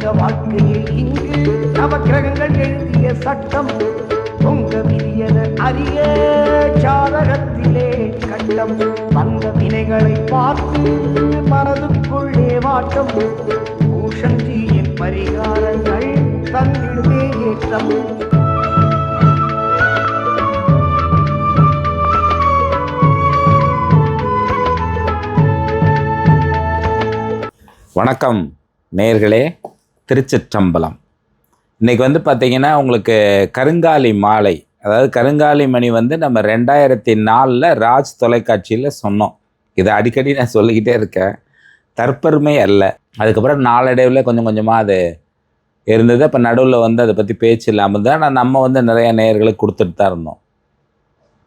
மனித வாழ்க்கையில் இங்கு நவக்கிரகங்கள் எழுதிய சட்டம் பொங்க விதியத அரிய சாதகத்திலே கண்டம். வந்த வினைகளை பார்த்து மனதுக்குள்ளே வாட்டம் பூஷந்தியின் பரிகாரங்கள் தந்திடுமே ஏற்றம். வணக்கம் நேர்களே. திருச்சிற்றம்பலம். இன்றைக்கி வந்து பார்த்தீங்கன்னா உங்களுக்கு கருங்காலி மாலை. அதாவது கருங்காலி மணி வந்து நம்ம ரெண்டாயிரத்தி நாலில் ராஜ் தொலைக்காட்சியில் சொன்னோம். இதை அடிக்கடி நான் சொல்லிக்கிட்டே இருக்கேன். தற்பெருமை அல்ல. அதுக்கப்புறம் நாளடைவில் கொஞ்சம் கொஞ்சமாக அது இருந்தது. அப்போ நடுவில் வந்து அதை பற்றி பேச்சு இல்லாமல் தான் ஆனால் நம்ம வந்து நிறைய நேயர்களுக்கு கொடுத்துட்டு தான் இருந்தோம்.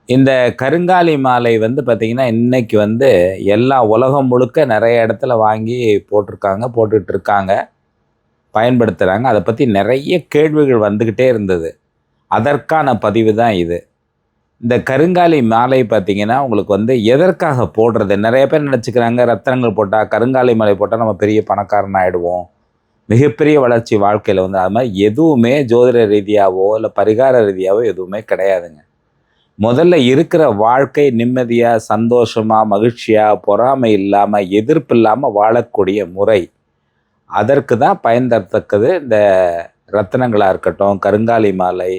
இந்த கருங்காலி மாலை வந்து பார்த்திங்கன்னா இன்றைக்கி வந்து எல்லா உலகம் முழுக்க நிறைய இடத்துல வாங்கி போட்டிருக்காங்க போட்டுட்ருக்காங்க இருக்காங்க. பயன்படுத்துகிறாங்க அதை பற்றி நிறைய கேள்விகள் வந்துக்கிட்டே இருந்தது. அதற்கான பதிவு தான் இது. இந்த கருங்காலி மாலை பார்த்திங்கன்னா உங்களுக்கு வந்து எதற்காக போடுறது? நிறைய பேர் நினச்சிக்கிறாங்க ரத்தனங்கள் போட்டால் கருங்காலி மாலை போட்டால் நம்ம பெரிய பணக்காரன் ஆகிடுவோம் மிகப்பெரிய வளர்ச்சி வாழ்க்கையில் வந்து அது மாதிரி எதுவுமே ஜோதிட ரீதியாகவோ இல்லை பரிகார ரீதியாகவோ எதுவுமே கிடையாதுங்க. முதல்ல இருக்கிற வாழ்க்கை நிம்மதியாக சந்தோஷமாக மகிழ்ச்சியாக பொறாமை இல்லாமல் எதிர்ப்பு இல்லாமல் வாழக்கூடிய முறை. அதற்கு தான் பயன் தரத்தக்கது இந்த ரத்தினங்களாக இருக்கட்டும் கருங்காலி மாலை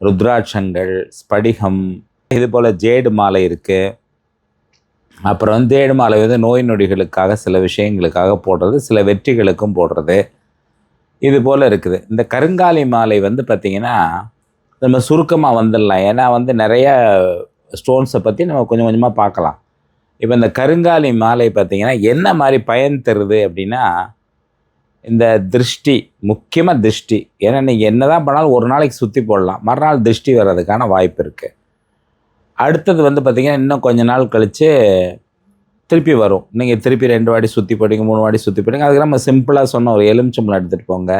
ருத்ராட்சங்கள் ஸ்படிகம் இது போல் ஜேடு மாலை இருக்குது அப்புறம் வந்து ஜேடு மாலை வந்து நோய் நொடிகளுக்காக சில விஷயங்களுக்காக போடுறது சில வெற்றிகளுக்கும் போடுறது. இது போல் இருக்குது. இந்த கருங்காலி மாலை வந்து பார்த்திங்கன்னா நம்ம சுருக்கமாக வந்துடலாம். ஏன்னா வந்து நிறைய ஸ்டோன்ஸை பற்றி நம்ம கொஞ்சம் கொஞ்சமாக பார்க்கலாம். இப்போ இந்த கருங்காலி மாலை பார்த்திங்கன்னா என்ன மாதிரி பயன் தருது அப்படின்னா இந்த திருஷ்டி முக்கியமாக திருஷ்டி. ஏன்னா நீங்கள் என்ன தான் பண்ணாலும் ஒரு நாளைக்கு சுற்றி போடலாம். மறுநாள் திருஷ்டி வர்றதுக்கான வாய்ப்பு இருக்குது அடுத்தது வந்து பார்த்திங்கன்னா இன்னும் கொஞ்ச நாள் கழித்து திருப்பி வரும். நீங்கள் திருப்பி ரெண்டு வாடி சுற்றி போடுங்க மூணு வாட்டி சுற்றி போடுங்க அதுக்கு நம்ம சிம்பிளாக சொன்ன ஒரு எலுமிச்சம்பளம் எடுத்துகிட்டு போங்க.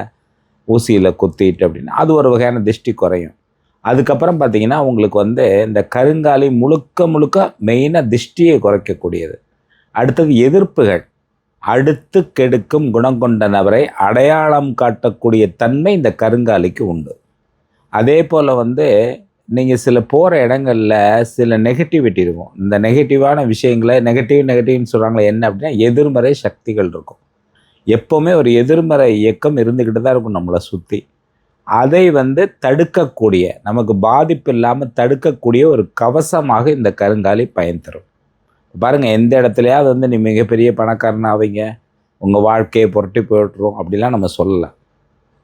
ஊசியில் குத்திட்டு அப்படின்னா அது ஒரு வகையான திருஷ்டி குறையும். அதுக்கப்புறம் பார்த்தீங்கன்னா உங்களுக்கு வந்து இந்த கருங்காலி முழுக்க முழுக்க மெயினாக திருஷ்டியை குறைக்கக்கூடியது. அடுத்தது எதிர்ப்புகள். அடுத்து கெடுக்கும் குணம் கொண்ட நபரை அடையாளம் காட்டக்கூடிய தன்மை இந்த கருங்காலிக்கு உண்டு. அதே போல் வந்து நீங்கள் சில போகிற இடங்களில் சில நெகட்டிவிட்டி இருக்கும். இந்த நெகட்டிவான விஷயங்களை நெகட்டிவ் நெகட்டிவ்னு சொல்கிறாங்களே என்ன அப்படின்னா எதிர்மறை சக்திகள் இருக்கும். எப்போவுமே ஒரு எதிர்மறை இயக்கம் இருந்துக்கிட்டு தான் இருக்கும் நம்மளை சுற்றி அதை வந்து தடுக்கக்கூடிய நமக்கு பாதிப்பு இல்லாமல் தடுக்கக்கூடிய ஒரு கவசமாக இந்த கருங்காலி பயன் தரும். பாருங்கள் எந்த இடத்துலையாவது வந்து நீ மிகப்பெரிய பணக்காரன் ஆவீங்க உங்கள் வாழ்க்கையை புரட்டி போட்டுரும் அப்படிலாம் நம்ம சொல்லலாம்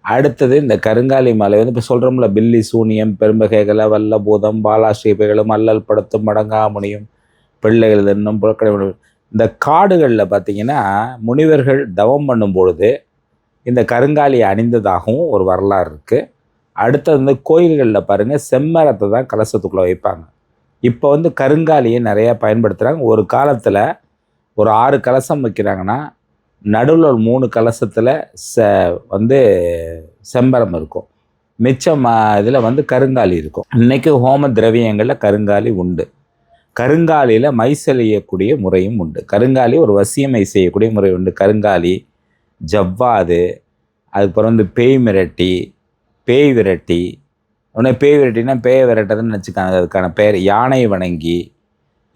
அடுத்தது இந்த கருங்காலி மலை. வந்து இப்போ சொல்கிறோம்ல பில்லி சூனியம் பெரும்பகைகளை வல்ல பூதம் பாலாஸ்ரீபைகளும் அல்லல் படுத்தும் மடங்காமுனியும் பிள்ளைகள் என்னும் புறக்கடை இந்த காடுகளில் பார்த்தீங்கன்னா முனிவர்கள் தவம் பண்ணும் பொழுது இந்த கருங்காலி அணிந்ததாகவும் ஒரு வரலாறு இருக்குது அடுத்தது வந்து கோயில்களில் பாருங்கள் செம்மரத்தை தான் கலசத்துக்குள்ளே வைப்பாங்க. இப்போ வந்து கருங்காலியை நிறையா பயன்படுத்துகிறாங்க ஒரு காலத்தில் ஒரு ஆறு கலசம் வைக்கிறாங்கன்னா நடுவில் ஒரு மூணு கலசத்தில் ச வந்து செம்பரம் இருக்கும். மிச்சம் இதில் வந்து கருங்காலி இருக்கும். இன்றைக்கி ஹோம திரவியங்களில் கருங்காலி உண்டு. கருங்காலியில் மை செய்யக்கூடிய முறையும் உண்டு. கருங்காலி ஒரு வசியமை செய்யக்கூடிய முறை உண்டு. கருங்காலி ஜவ்வாது அதுக்கப்புறம் வந்து பேய் மிரட்டி பேய் விரட்டி உடனே பேய் விரட்டினா பேயை விரட்டதுன்னு வச்சுக்காங்க அதுக்கான பேர் யானை வணங்கி.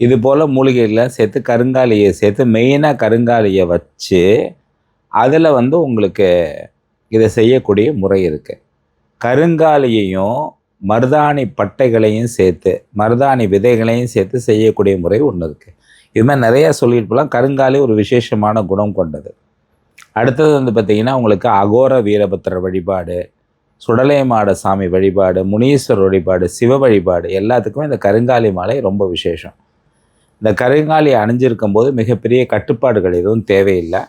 இது போல் மூலிகையில் சேர்த்து கருங்காலியை சேர்த்து மெயினாக கருங்காலியை வச்சு அதில் வந்து உங்களுக்கு இதை செய்யக்கூடிய முறை இருக்குது கருங்காலியையும் மருதாணி பட்டைகளையும் சேர்த்து மருதாணி விதைகளையும் சேர்த்து செய்யக்கூடிய முறை ஒன்று இருக்குது இது மாதிரி நிறையா சொல்லிட்டு போகலாம் கருங்காலி ஒரு விசேஷமான குணம் கொண்டது. அடுத்தது வந்து பார்த்திங்கன்னா உங்களுக்கு அகோர வீரபத்திர வழிபாடு சுடலைமாட சாமி வழிபாடு முனீஸ்வரர் வழிபாடு சிவ வழிபாடு எல்லாத்துக்குமே இந்த கருங்காலி மாலை ரொம்ப விசேஷம். இந்த கருங்காலி அணிஞ்சிருக்கும் போது மிகப்பெரிய கட்டுப்பாடுகள் எதுவும் தேவையில்லை.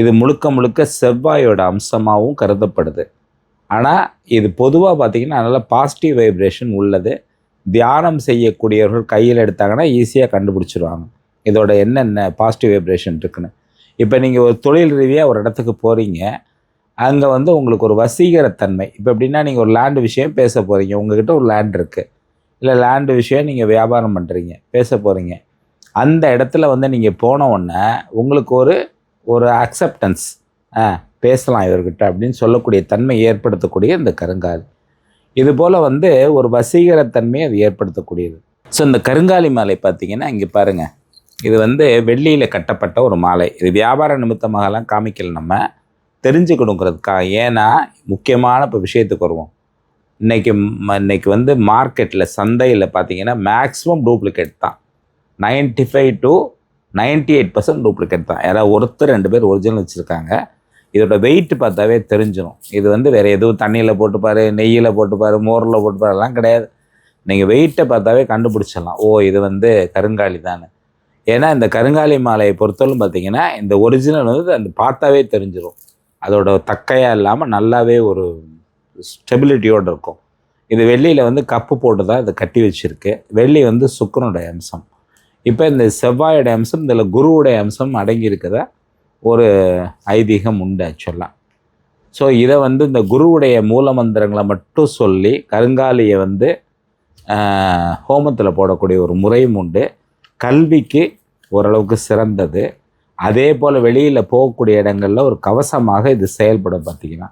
இது முழுக்க முழுக்க செவ்வாயோட அம்சமாகவும் கருதப்படுது. ஆனால் இது பொதுவாக பார்த்திங்கன்னா நல்ல பாசிட்டிவ் வைப்ரேஷன் உள்ளது. தியானம் செய்யக்கூடியவர்கள் கையில் எடுத்தாங்கன்னா ஈஸியாக கண்டுபிடிச்சிருவாங்க. இதோட என்னென்ன பாசிட்டிவ் வைப்ரேஷன் இருக்குன்னு. இப்போ நீங்கள் ஒரு தொழில் ரீதியாக ஒரு இடத்துக்கு போகிறீங்க அங்கே வந்து உங்களுக்கு ஒரு வசீகரத்தன்மை. இப்போ எப்படின்னா நீங்கள் ஒரு லேண்டு விஷயம் பேச போகிறீங்க உங்ககிட்ட ஒரு லேண்ட் இருக்குது இல்லை லேண்டு விஷயம் நீங்கள் வியாபாரம் பண்ணுறீங்க பேச போகிறீங்க அந்த இடத்துல வந்து நீங்கள் போன உடனே உங்களுக்கு ஒரு ஒரு அக்செப்டன்ஸ் பேசலாம் இவர்கிட்ட அப்படின்னு சொல்லக்கூடிய தன்மை ஏற்படுத்தக்கூடிய இந்த கருங்கால். இது போல் வந்து ஒரு வசீகரத்தன்மையை அது ஏற்படுத்தக்கூடியது. ஸோ இந்த கருங்காலி மாலை பார்த்தீங்கன்னா இங்கே பாருங்கள் இது வந்து வெள்ளியில் கட்டப்பட்ட ஒரு மாலை. இது வியாபார நிமித்தமாகலாம் காமிக்கல நம்ம. தெரிஞ்சுக்கணுங்கிறதுக்காக ஏன்னா முக்கியமான இப்போ விஷயத்துக்கு வருவோம். இன்றைக்கி ம- இன்னைக்கு வந்து மார்க்கெட்டில் சந்தையில் பார்த்தீங்கன்னா மேக்ஸிமம் டூப்ளிகேட் தான். 95 five to ninety eight percent duplicate தான். யாராவது ஒருத்தர் ரெண்டு பேர் ஒரிஜினல் வச்சுருக்காங்க. இதோட வெயிட் பார்த்தாவே தெரிஞ்சிடும் இது வந்து வேறு எதுவும் தண்ணியில் போட்டுப்பார் நெய்யில் போட்டுப்பார் மோரில் போட்டுப்பாரு எல்லாம் கிடையாது. நீங்கள் வெயிட்டை பார்த்தாவே கண்டுபிடிச்சிடலாம். ஓ இது வந்து கருங்காலி தானே ஏன்னா இந்த கருங்காலி மாலையை பொறுத்தவரைக்கும் பார்த்தீங்கன்னா இந்த ஒரிஜினல் வந்து அந்த பார்த்தாவே தெரிஞ்சிடும் அதோட தக்கையாக இல்லாமல் நல்லாவே ஒரு ஸ்டெபிலிட்டியோடு இருக்கும். இது வெள்ளியில் வந்து கப்பு போட்டு தான் இதை கட்டி வச்சிருக்கு. வெள்ளி வந்து சுக்கரனுடைய அம்சம். இப்போ இந்த செவ்வாயோட அம்சம் இதில் குருவுடைய அம்சம் அடங்கியிருக்கிற ஒரு ஐதீகம் உண்டு ஆக்சுவலாக ஸோ இதை வந்து இந்த குருவுடைய மூல மந்திரங்களை மட்டும் சொல்லி கருங்காலியை வந்து ஹோமத்தில் போடக்கூடிய ஒரு முறையும் உண்டு. கல்விக்கு ஓரளவுக்கு சிறந்தது. அதே போல் வெளியில் போகக்கூடிய இடங்களில் ஒரு கவசமாக இது செயல்படும் பார்த்தீங்கன்னா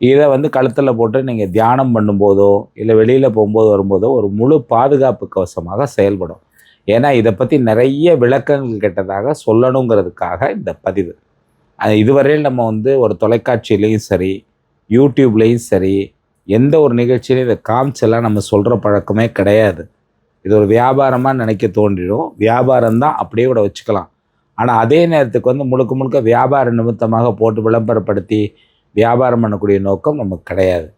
இதை வந்து கழுத்தில் போட்டு நீங்கள் தியானம் பண்ணும்போதோ இல்லை வெளியில் போகும்போது வரும்போதோ ஒரு முழு பாதுகாப்பு கவசமாக செயல்படும். ஏன்னா இதை பற்றி நிறைய விளக்கங்கள் கெட்டதாக சொல்லணுங்கிறதுக்காக இந்த பதிவு. இதுவரையில் நம்ம வந்து ஒரு தொலைக்காட்சியிலையும் சரி யூடியூப்லேயும் சரி எந்த ஒரு நிகழ்ச்சியிலையும் இதை காமிச்செல்லாம் நம்ம சொல்கிற பழக்கமே கிடையாது. இது ஒரு வியாபாரமாக நினைக்க தோன்றிடும். வியாபாரம் தான் அப்படியே கூட வச்சுக்கலாம். ஆனால் அதே நேரத்துக்கு வந்து முழுக்க முழுக்க வியாபார நிமித்தமாக போட்டு விளம்பரப்படுத்தி வியாபாரம் பண்ணக்கூடிய நோக்கம் நமக்கு கிடையாது.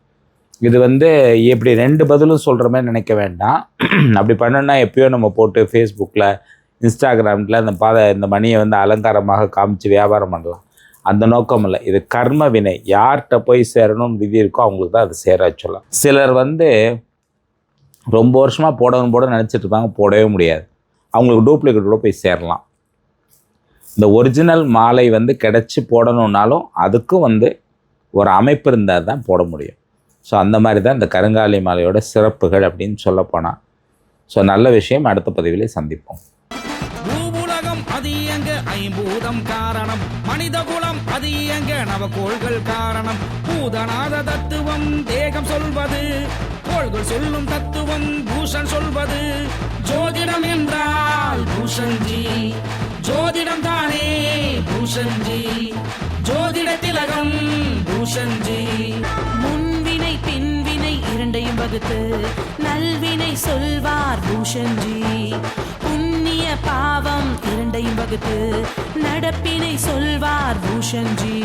இது வந்து இப்படி ரெண்டு பதிலும் சொல்கிற மாதிரி நினைக்க வேண்டாம். அப்படி பண்ணோன்னா எப்பயோ நம்ம போட்டு ஃபேஸ்புக்கில் இன்ஸ்டாகிராமில் இந்த பாத இந்த மணியை வந்து அலங்காரமாக காமிச்சு வியாபாரம் பண்ணலாம். அந்த நோக்கம் இல்லை. இது கர்ம வினை. யார்கிட்ட போய் சேரணும்னு விதி இருக்கோ அவங்களுக்கு தான் அது சேர சொல்லலாம். சிலர் வந்து ரொம்ப வருஷமாக போடணும் போட நினச்சிட்டு இருப்பாங்க போடவே முடியாது. அவங்களுக்கு டூப்ளிகேட்டோட போய் சேரலாம். இந்த ஒரிஜினல் மாலை வந்து கிடச்சி போடணுன்னாலும் அதுக்கும் வந்து ஒரு அமைப்பு இருந்தால் தான் போட முடியும். ஸோ அந்த மாதிரி தான் இந்த கருங்காலி மாலையோட சிறப்புகள் அப்படின்னு சொல்லப் போனால் ஸோ நல்ல விஷயம். அடுத்த பதிவிலே சந்திப்போம். ஐம்பூதம் காரணம். மனித குலம் அது இயங்க நவகோள்கள் காரணம். பூதநாத தத்துவம் தேகம் சொல்வது. கோள்கள் சொல்லும் தத்துவம் பூஷன் சொல்வது. ஜோதிடம் என்றால் பூஷன்ஜி. ஜோதிடம் தானே பூஷன்ஜி ஜோதிட திலகம் பூஷன்ஜி முன்வினை பின்வினை இரண்டையும் வகுத்து நல்வினை சொல்வார் பூஷன்ஜி புண்ணிய பாவம் இரண்டையும் வகுத்து நடப்பினை சொல்வார் பூஷன்ஜி